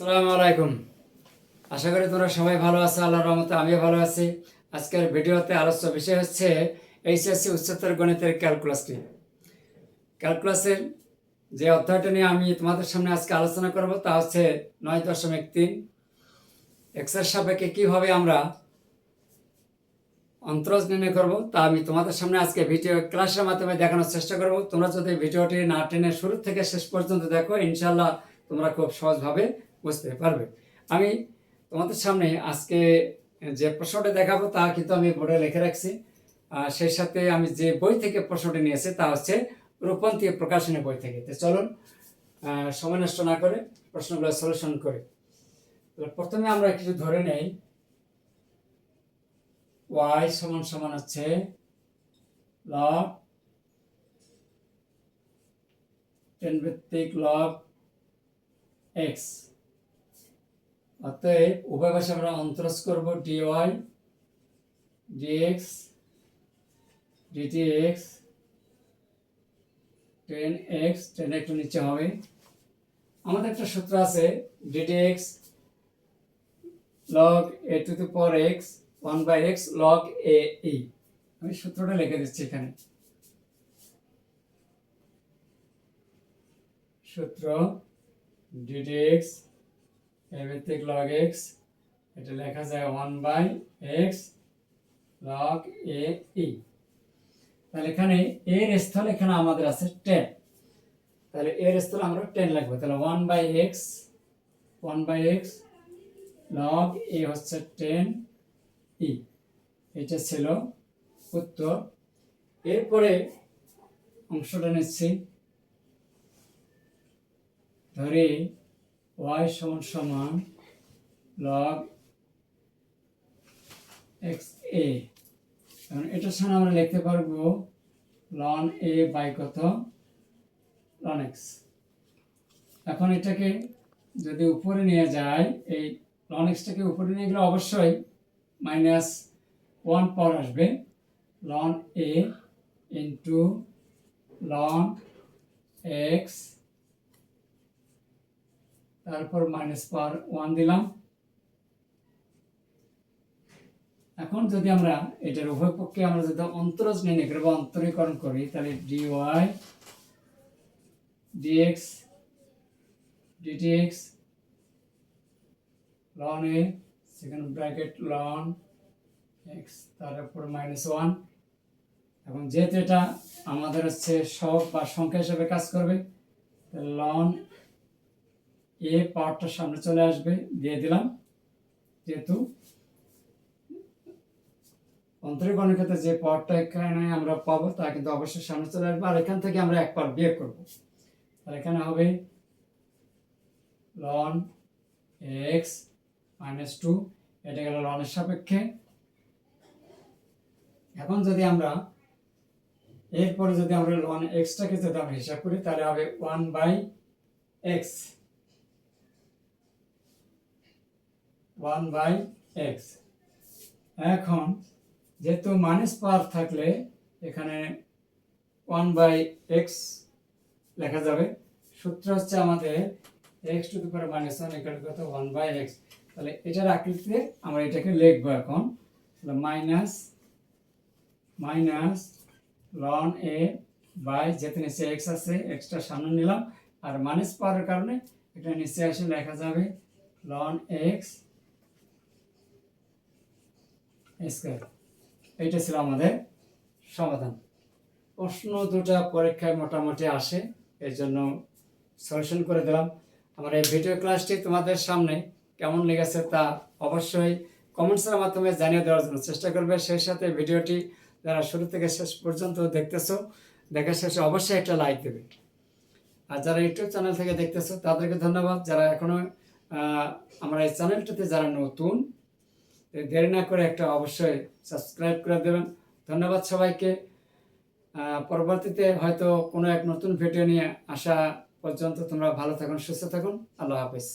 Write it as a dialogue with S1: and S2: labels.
S1: আসসালামু আলাইকুম। আশা করি তোমরা সবাই ভালো আছো, আল্লাহর রহমতে আমিও ভালো আছি। আজকের ভিডিওতে আলোচ্য বিষয় হচ্ছে এইচএসসি উচ্চতর গণিতের ক্যালকুলাসটি ক্যালকুলাসের যে অধ্যায়টা নিয়ে আমি তোমাদের সামনে আজকে আলোচনা করব তা হচ্ছে নয় দশমিক তিন। এক্সের সাপেক্ষে কীভাবে আমরা অন্তরজ নির্ণয় করব তা আমি তোমাদের সামনে আজকে ভিডিও ক্লাসের মাধ্যমে দেখানোর চেষ্টা করব। তোমরা যদি ভিডিওটি না টেনে শুরু থেকে শেষ পর্যন্ত দেখো ইনশাল্লাহ তোমরা খুব সহজভাবে বুঝতে পারবে। আমি তোমাদের সামনে আজকে যে প্রশ্নটা দেখাবো তা কিন্তু আমি বোর্ডে লিখে রাখছি। আর সেই সাথে আমি যে বই থেকে প্রশ্নটি নিয়েছি তা হচ্ছে রূপান্তী প্রকাশনী বই থেকে। তো চলুন সময় নষ্ট না করে প্রশ্নগুলো সলিউশন করি। প্রথমে আমরা কিছু ধরে নেই। ওয়াই সমান সমান হচ্ছে লব টেন ভিত্তিক লব এক্স অতএব উভয় পাশে আমরা অন্তরজ করব D Y D X D T X ten X ten একটু নিচে হবে। আমাদের একটা সূত্র আছে D T X log a to the power X one by X log a E আমি সূত্রটা লিখে দিচ্ছি এখানে। সূত্র ডিটি এক্স ভিত্তিক লগ এক্স এটা লেখা যায় one by X log a E তাহলে এখানে এর স্থল এখানে আমাদের আছে টেন তাহলে এর স্থলে আমরা টেন লাগবে তাহলে one by X one by X log a হচ্ছে টেন ই এটা ছিল উত্তর। এরপরে অংশটা নিচ্ছি। ধরি ওয়াই সমান সমান লগ এক্স এ এখন এটার সঙ্গে আমরা লিখতে পারব লন এ বাই কত? লন এক্স এখন এটাকে যদি উপরে নিয়ে যায়, এই লন এক্সটাকে উপরে নিয়ে গেলে অবশ্যই মাইনাস ওয়ান পাওয়ার আসবে। Ln a into ln X তারপর মাইনাস পাওয়ার ওয়ান দিলাম। এখন যদি আমরা এটার উভয় পক্ষে আমরা যদি অন্তরজ নির্ণয় করি অন্তরীকরণ করি, তাহলে D Y D X D T X ln a সেখানে ব্র্যাকেট লন এক্স তার উপর মাইনাস ওয়ান এবং যেহেতু এটা আমাদের হচ্ছে সব বা সংখ্যা হিসেবে কাজ করবে লন এ পাওয়ারটা সামনে চলে আসবে, দিয়ে দিলাম। যেহেতু অন্তরীকরণের ক্ষেত্রে যে পাওয়ারটা এখানে আমরা পাবো, তা কিন্তু অবশ্যই সামনে চলে আসবে। আর এখান থেকে আমরা এক পাওয়ার বিয়োগ করব। তাহলে এখানে হবে লন এক্স মাইনাস টু এটা গেল লনের সাপেক্ষে। এখন যদি আমরা এরপরে যদি আমরা লন এক্সটাকে যদি আমরা হিসাব করি, তাহলে হবে one by X one by X. এখন যেহেতু মাইনাস পাওয়ার থাকলে এখানে ওয়ান বাই এক্স লেখা যাবে। সূত্র হচ্ছে আমাদের X to the power minus one এখানে কত? One by X. তাহলে এটার আকৃতিতে আমরা এটাকে লিখব এখন। তাহলে minus minus ln a by যেহেতু নিচে এক্স আছে এক্সটা সামনে নিলাম। আর মাইনাস পাওয়ার কারণে এটা নিচে আসে লেখা যাবে লন এক্স এইটা ছিল আমাদের সমাধান। প্রশ্ন দুটা পরীক্ষায় মোটামুটি আসে এর জন্য সলিউশন করে দিলাম। আমার এই ভিডিও ক্লাসটি তোমাদের সামনে কেমন লেগেছে তা অবশ্যই কমেন্টসের মাধ্যমে জানিয়ে দেওয়ার জন্য চেষ্টা করবে। সেই সাথে ভিডিওটি যারা শুরু থেকে শেষ পর্যন্ত দেখতেছো দেখা শেষে অবশ্যই একটা লাইক দেবে। আর যারা ইউটিউব চ্যানেল থেকে দেখতেছো তাদেরকে ধন্যবাদ। যারা এখনও আহ, আমার এই চ্যানেলটিতে যারা নতুন দেরি না করে একটা অবশ্যই সাবস্ক্রাইব করে দেবেন। ধন্যবাদ সবাইকে। পরবর্তীতে হয়তো কোনো এক নতুন ভিডিও নিয়ে আসা পর্যন্ত তোমরা ভালো থাকুন, সুস্থ থাকুন। আল্লাহ হাফিজ।